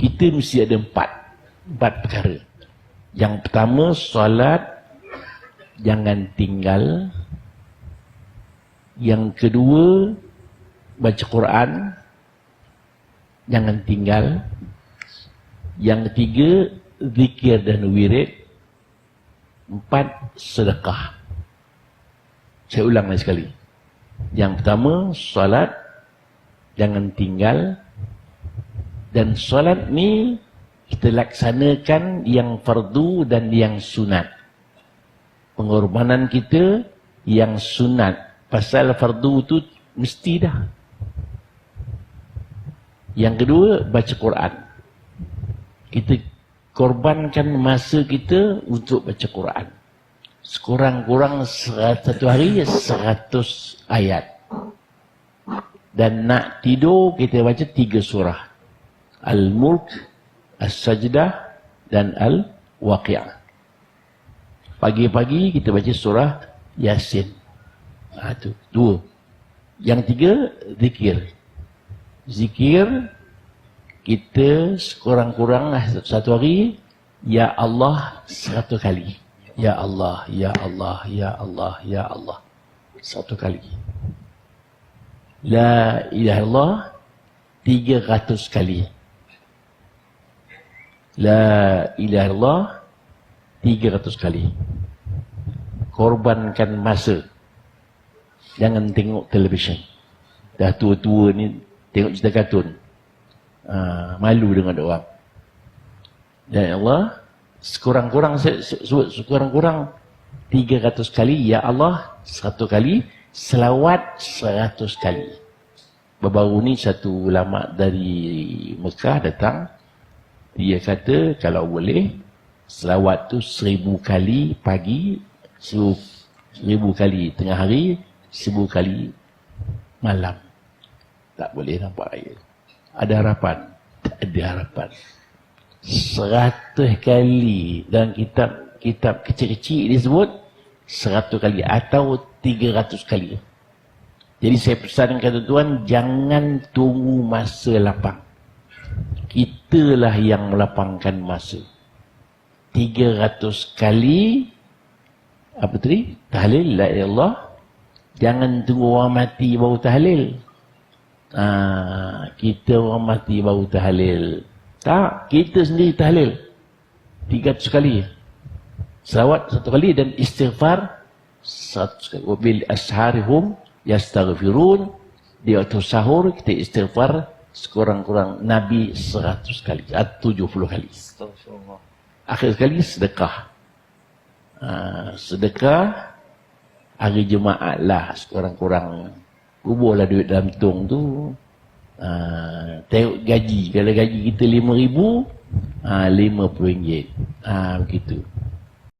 kita mesti ada empat. Empat perkara. Yang pertama, solat jangan tinggal. Yang kedua, baca Quran jangan tinggal. Yang ketiga, zikir dan wirid. Empat, sedekah. Saya ulang lagi sekali. Yang pertama, solat jangan tinggal. Dan solat ni kita laksanakan yang fardu dan yang sunat. Pengorbanan kita yang sunat. Pasal fardu tu mesti dah. Yang kedua, baca Quran. Kita korbankan masa kita untuk baca Quran. Sekurang-kurang satu hari seratus ayat. Dan nak tidur kita baca tiga surah. Al-Mulk, As-Sajdah dan Al-Waqi'ah. Pagi-pagi kita baca surah Yasin. Ha, tu. Dua. Yang tiga, zikir. Zikir, kita sekurang-kurang satu hari, Ya Allah satu kali. Ya Allah, Ya Allah, Ya Allah, Ya Allah. Satu kali. La ilaha illallah tiga ratus kali. La ilaha illallah tiga ratus kali. Korbankan masa. Jangan tengok televisyen. Dah tua-tua ni tengok cerita kartun. Ha, malu dengan orang. Dan ya Allah, sekurang-kurang sekurang-kurang tiga ratus kali, Ya Allah, satu kali, selawat seratus kali. Baru ni satu ulama dari Mekah datang, dia kata kalau boleh selawat tu seribu kali pagi seribu, seribu kali tengah hari seribu kali malam. Tak boleh nampak air. Ada harapan? Tak ada harapan. Seratus kali dalam kitab kitab kecil-kecil disebut seratus kali atau tiga ratus kali. Jadi saya pesan kata tuan jangan tunggu masa lapang kitalah yang melapangkan masa. 300 kali apa tadi? Tahlil la ilallah. Jangan tunggu orang mati baru tahlil. Ha, kita orang mati baru tahlil. Tak, kita sendiri tahlil. 300 kali. Salawat satu kali dan istighfar satu kali. Wabil asharihum yastaghfirun. Di waktu sahur kita istighfar sekurang-kurang Nabi seratus kali atau tujuh puluh kali. Akhir sekali sedekah. Uh, sedekah hari Jumaat lah sekurang-kurang kuburlah duit dalam tung tu. Uh, tengok gaji. Kalau gaji kita lima ribu, uh, lima puluh ringgit. Uh, begitu.